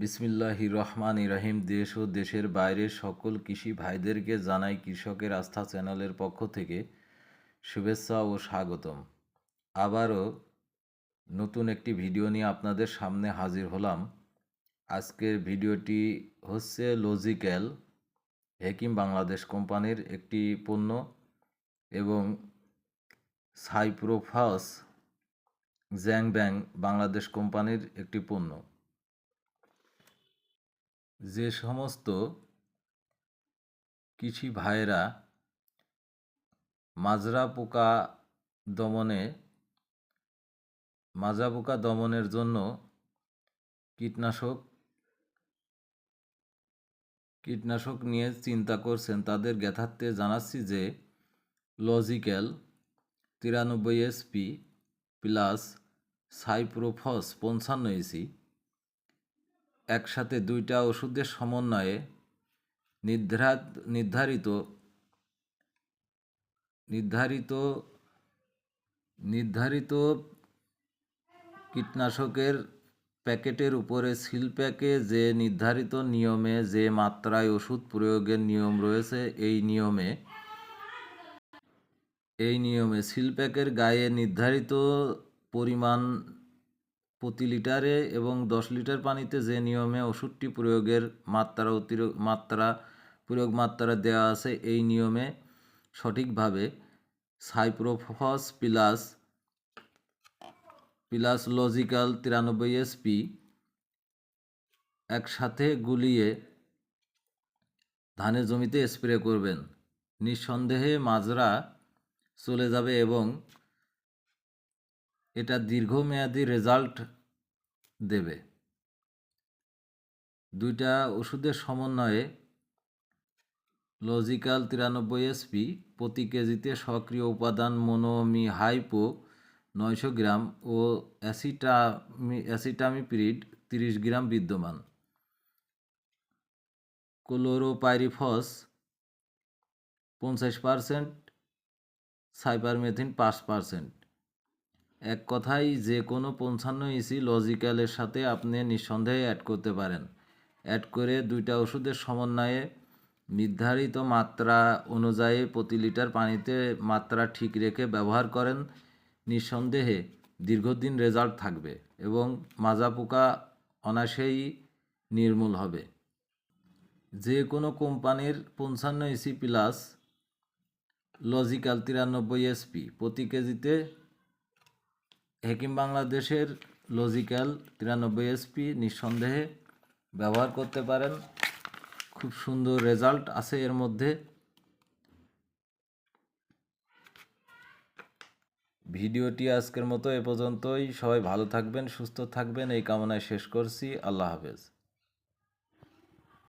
বিসমিল্লাহ রহমান ইরাহিম দেশ ও দেশের বাইরের সকল কৃষি ভাইদেরকে জানাই কৃষকের আস্থা চ্যানেলের পক্ষ থেকে শুভেচ্ছা ও স্বাগতম। আবারও নতুন একটি ভিডিও নিয়ে আপনাদের সামনে হাজির হলাম। আজকের ভিডিওটি হচ্ছে লজিক্যাল হেকিম বাংলাদেশ কোম্পানির একটি পণ্য এবং সাইপ্রোফাস জ্যাং ব্যাং বাংলাদেশ কোম্পানির একটি পণ্য। যে সমস্ত কৃষি ভাইয়েরা মাজরা পোকা দমনে, মাজরা পোকা দমনের জন্য কীটনাশক কীটনাশক নিয়ে চিন্তা করছেন, তাদের জ্ঞাতার্থে জানাচ্ছি যে লজিক্যাল তিরানব্বই এসপি প্লাস সাইপ্রোফস পঞ্চান্ন এসি একসাথে দুইটা ওষুধের সমন্বয়ে নির্ধারিত নির্ধারিত নির্ধারিত নির্ধারিত কীটনাশকের প্যাকেটের উপরে সিল প্যাকে যে নির্ধারিত নিয়মে, যে মাত্রায় ওষুধ প্রয়োগের নিয়ম রয়েছে, এই নিয়মে এই নিয়মে সিল প্যাকের গায়ে নির্ধারিত পরিমাণ প্রতি লিটারে এবং দশ লিটার পানিতে যে নিয়মে ওষুধটি প্রয়োগের মাত্রা অতিরিক্ত মাত্রা, প্রয়োগ মাত্রা দেওয়া আছে, এই নিয়মে সঠিকভাবে সাইপ্রোফস প্লাস প্লাস লজিক্যাল তিরানব্বই এসপি একসাথে গুলিয়ে ধানের জমিতে স্প্রে করবেন। নিঃসন্দেহে মাজরা চলে যাবে এবং এটা দীর্ঘমেয়াদী রেজাল্ট দেবে। দুইটা ওষুধের সমন্বয়ে লজিক্যাল তিরানব্বই এসপি প্রতি কেজিতে সক্রিয় উপাদান মনোমি হাইপো নয়শো গ্রাম ও অ্যাসিটামি, অ্যাসিটামিপ্রিড তিরিশ গ্রাম বিদ্যমান। ক্লোরোপাইরিফস পঞ্চাশ পারসেন্ট, সাইপারমেথিন পাঁচ পারসেন্ট। এক কথায় যে কোনো পঞ্চান্ন ইসি লজিক্যালের সাথে আপনি নিঃসন্দেহে অ্যাড করতে পারেন। অ্যাড করে দুইটা ওষুধের সমন্বয়ে নির্ধারিত মাত্রা অনুযায়ী প্রতি লিটার পানিতে মাত্রা ঠিক রেখে ব্যবহার করেন। নিঃসন্দেহে দীর্ঘদিন রেজাল্ট থাকবে এবং মাজা পোকা অনায়াসেই নির্মূল হবে। যে কোনো কোম্পানির পঞ্চান্ন ইসি প্লাস লজিক্যাল তিরানব্বই এসপি প্রতি কেজিতে হেকিম বাংলাদেশের লজিক্যাল তিরানব্বই এসপি নিঃসন্দেহে ব্যবহার করতে পারেন। খুব সুন্দর রেজাল্ট আছে এর মধ্যে। ভিডিওটি আজকের মতো এ পর্যন্তই। সবাই ভালো থাকবেন, সুস্থ থাকবেন। এই কামনায় শেষ করছি। আল্লাহ হাফেজ।